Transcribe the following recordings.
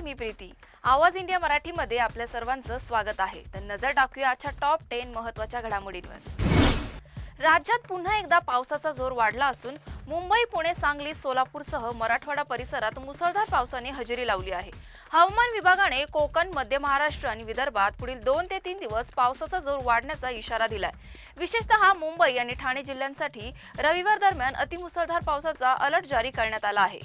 मी प्रीती. आवाज इंडिया मराठीमध्ये आपल्या सर्वांचं स्वागत आहे. तर नजर टाकूया आजच्या टॉप टेन महत्त्वाच्या घडामोडींवर. राज्यात पुन्हा एकदा पावसाचा जोर वाढला असून मुंबई पुणे सांगली सोलापूरसह मराठवाडा परिसरात मुसळधार पावसाने हजेरी लावली आहे. हवामान विभागाने कोकण मध्य महाराष्ट्र आणि विदर्भात पुढील दोन ते तीन दिवस पावसाचा जोर वाढण्याचा इशारा दिलाय. विशेषतः मुंबई आणि ठाणे जिल्ह्यांसाठी रविवार दरम्यान अतिमुसळधार पावसाचा अलर्ट जारी करण्यात आला आहे.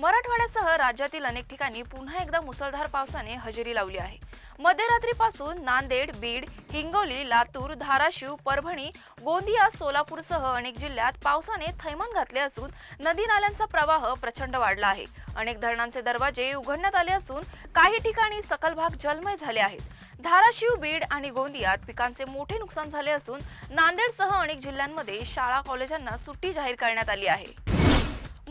मराठवाड्यासह राज्यातील अनेक ठिकाणी पुन्हा एकदा मुसळधार पावसाने हजेरी लावली आहे. मध्यरात्रीपासून नांदेड बीड हिंगोली लातूर धाराशिव परभणी गोंदिया सोलापूरसह अनेक जिल्ह्यात पावसाने थैमान घातले असून नदी नाल्यांचा प्रवाह प्रचंड वाढला आहे. अनेक धरणांचे दरवाजे उघडण्यात आले असून काही ठिकाणी सकल भाग जलमय झाले आहेत. धाराशिव बीड आणि गोंदियात पिकांचे मोठे नुकसान झाले असून नांदेडसह अनेक जिल्ह्यांमध्ये शाळा कॉलेजांना सुट्टी जाहीर करण्यात आली आहे.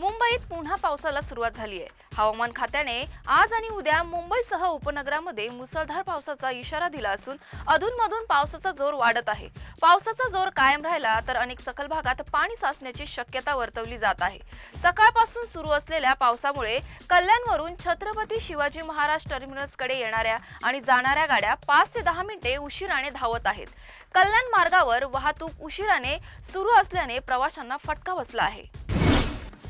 मुंबईत पुन्हा पावसाला सुरुवात झाली आहे. हवामान खात्याने आज आणि उद्या मुंबईसह उपनगरामध्ये मुसळधार पावसाचा इशारा दिला असून अधूनमधून पावसाचा जोर वाढत आहे. पावसाचा जोर कायम राहिला तर अनेक सखल भागात पाणी साचण्याची शक्यता वर्तवली जात आहे. सकाळपासून सुरू असलेल्या पावसामुळे कल्याणवरून छत्रपती शिवाजी महाराज टर्मिनसकडे येणाऱ्या आणि जाणाऱ्या गाड्या पाच ते दहा मिनिटे उशिराने धावत आहेत. कल्याण मार्गावर वाहतूक उशिराने सुरू असल्याने प्रवाशांना फटका बसला आहे.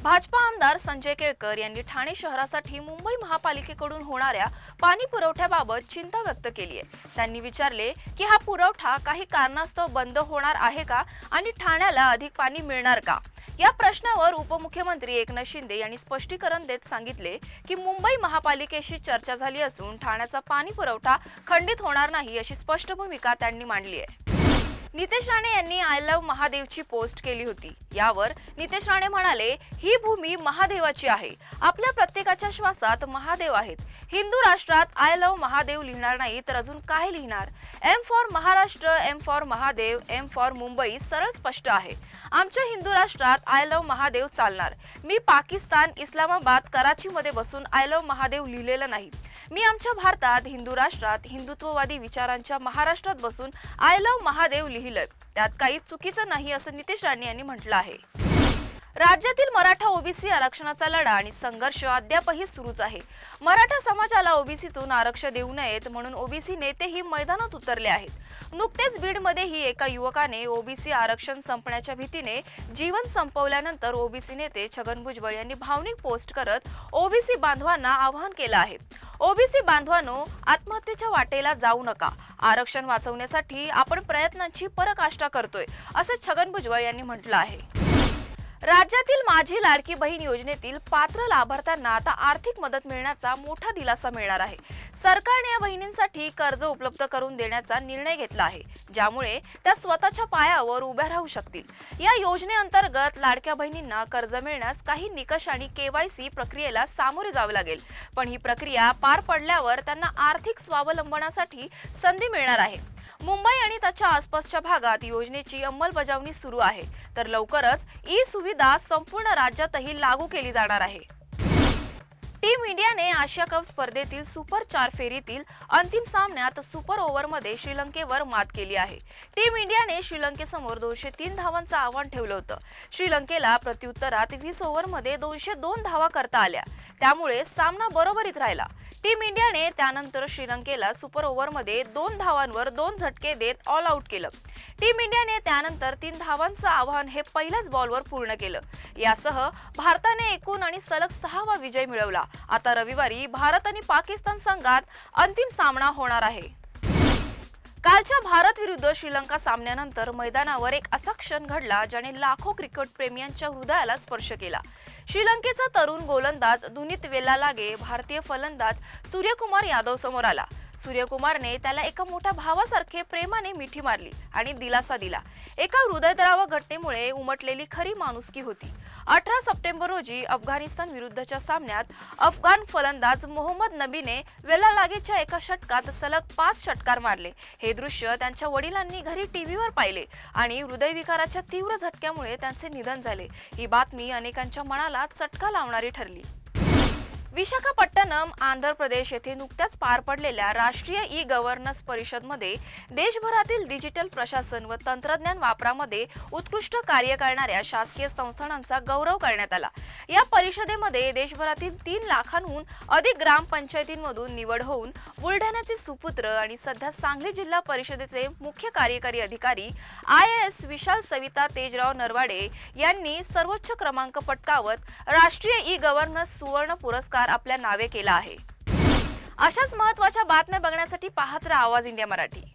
भाजपा आमदार संजय केळकर यांनी ठाणे शहरासाठी मुंबई महापालिकेकडून होणाऱ्या पाणी पुरवठ्याबाबत चिंता व्यक्त केली आहे. त्यांनी विचारले की हा पुरवठा काही कारणास्तव बंद होणार आहे का आणि ठाण्याला अधिक पाणी मिळणार का? या प्रश्नावर उपमुख्यमंत्री एकनाथ शिंदे यांनी स्पष्टीकरण देत सांगितले की मुंबई महापालिकेशी चर्चा झाली असून ठाण्याचा पाणी पुरवठा खंडित होणार नाही अशी स्पष्ट भूमिका त्यांनी मांडली आहे. नितेश राणे यांनी आय लव्ह महादेवची पोस्ट केली होती. यावर नितेश राणे म्हणाले ही भूमी महादेवाची आहे. आपल्या प्रत्येकाच्या श्वासात महादेव आहेत. हिंदू राष्ट्रात आय लव्ह महादेव लिहिणार नाही तर अजून काय लिहिणार? M for Maharashtra M for Mahadev M for Mumbai सरळ स्पष्ट आहे. आमच्या हिंदू राष्ट्रात आय लव्ह महादेव चालणार. मी पाकिस्तान इस्लामाबाद कराचीमध्ये बसून आय लव्ह महादेव लिहिलेलं नाही. मी आमच्या भारतात हिंदू राष्ट्रात हिंदुत्ववादी विचारांच्या महाराष्ट्रात बसून आय लव्ह महादेव लिहिलं. त्यात काही चुकीचं नाही असं नितेश राणे यांनी म्हटलं आहे. राज्यातील मराठा ओबीसी आरक्षणाचा लढा आणि संघर्ष अद्यापही सुरूच आहे. मराठा समाजाला ओबीसीतून आरक्षण देऊ नयेत म्हणून ओबीसी नेतेही मैदानात उतरले आहेत. नुकतेच बीडमध्येही एका युवकाने ओबीसी आरक्षण संपण्याच्या भीतीने जीवन संपवल्यानंतर ओबीसी नेते छगन भुजबळ यांनी भावनिक पोस्ट करत ओबीसी बांधवांना आवाहन केलं आहे. ओबीसी बांधवांनो आत्महत्येच्या वाटेला जाऊ नका. आरक्षण वाचवण्यासाठी आपण प्रयत्नांची पराकाष्ठा करतोय असं छगन भुजबळ यांनी म्हटलं आहे. राज्यातील माझी लाडकी बहीण योजनेतील पात्र लाभार्थ्यांना आता आर्थिक मदत मिळण्याचा मोठा दिलासा मिळणार आहे. सरकारने या बहिणींसाठी कर्ज उपलब्ध करून देण्याचा निर्णय घेतला आहे ज्यामुळे त्या स्वतःच्या पायावर उभ्या राहू शकतील. या योजनेअंतर्गत लाडक्या बहिणींना कर्ज मिळण्यास काही निकष आणि केवायसी प्रक्रियेला सामोरे जावे लागेल. पण ही प्रक्रिया पार पडल्यावर त्यांना आर्थिक स्वावलंबनासाठी संधी मिळणार आहे. मुंबई आणि त्याच्या आसपासच्या भागात योजनेची अंमलबजावणी सुरू आहे. तर लवकरच ई सुविधा संपूर्ण राज्यातही लागू केली जाणार आहे. टीम इंडियाने आशिया कप स्पर्धेतील सुपर चार फेरीतील अंतिम सामन्यात सुपर ओव्हरमध्ये श्रीलंकेवर मात केली आहे. टीम इंडियाने श्रीलंकेसमोर दोनशे तीन धावांचं आव्हान ठेवलं होतं. श्रीलंकेला प्रत्युत्तरात वीस ओव्हरमध्ये दोनशे दोन धावा करता आल्या. त्यामुळे सामना बरोबरीत राहिला. टीम इंडियाने त्यानंतर श्रीलंकेला सुपर ओव्हरमध्ये दोन धावांवर दोन झटके देत ऑल आऊट केलं. टीम इंडियाने त्यानंतर तीन धावांचं आव्हान हे पहिल्याच बॉलवर पूर्ण केलं. यासह भारताने एकूण आणि सलग सहावा विजय मिळवला. आता रविवारी भारत आणि पाकिस्तान संघात अंतिम सामना होणार आहे. कालच्या भारत विरुद्ध श्रीलंका सामन्यानंतर मैदानावर एक असा क्षण घडला ज्याने लाखो क्रिकेट प्रेमियांच्या हृदयाला स्पर्श केला. श्रीलंकेचा तरुण गोलंदाज दुनीत वेल्लालागे भारतीय फलंदाज सूर्यकुमार यादव समोर आला. सूर्यकुमारने त्याला एका मोठ्या भावासारखे प्रेमाने मिठी मारली आणि दिलासा दिला. एका हृदयद्राव घटनेमुळे उमटलेली खरी माणुसकी होती. अठरा सप्टेंबर रोजी अफगाणिस्तान विरुद्धच्या सामन्यात अफगाण फलंदाज मोहम्मद नबीने वेलालागेच्या एका षटकात सलग पाच षटकार मारले. हे दृश्य त्यांच्या वडिलांनी घरी टीव्हीवर पाहिले आणि हृदयविकाराच्या तीव्र झटक्यामुळे त्यांचे निधन झाले. ही बातमी अनेकांच्या मनाला चटका लावणारी ठरली. विशाखापट्टणम आंध्र प्रदेश येथे नुकत्याच पार पडलेल्या राष्ट्रीय ई गव्हर्नन्स परिषदमध्ये देशभरातील डिजिटल प्रशासन व तंत्रज्ञान वापरामध्ये उत्कृष्ट कार्य करणाऱ्या शासकीय संस्थानांचा गौरव करण्यात आला. या परिषदेमध्ये देशभरातील तीन लाखांहून अधिक ग्रामपंचायतींमधून निवड होऊन बुलढाण्याचे सुपुत्र आणि सध्या सांगली जिल्हा परिषदेचे मुख्य कार्यकारी अधिकारी आय एस विशाल सविता तेजराव नरवाडे यांनी सर्वोच्च क्रमांक पटकावत राष्ट्रीय ई गव्हर्नन्स सुवर्ण पुरस्कार आपल्या नावे केला आहे. अशाच महत्त्वाच्या बातम्या बघण्यासाठी पाहत राहा आवाज इंडिया मराठी.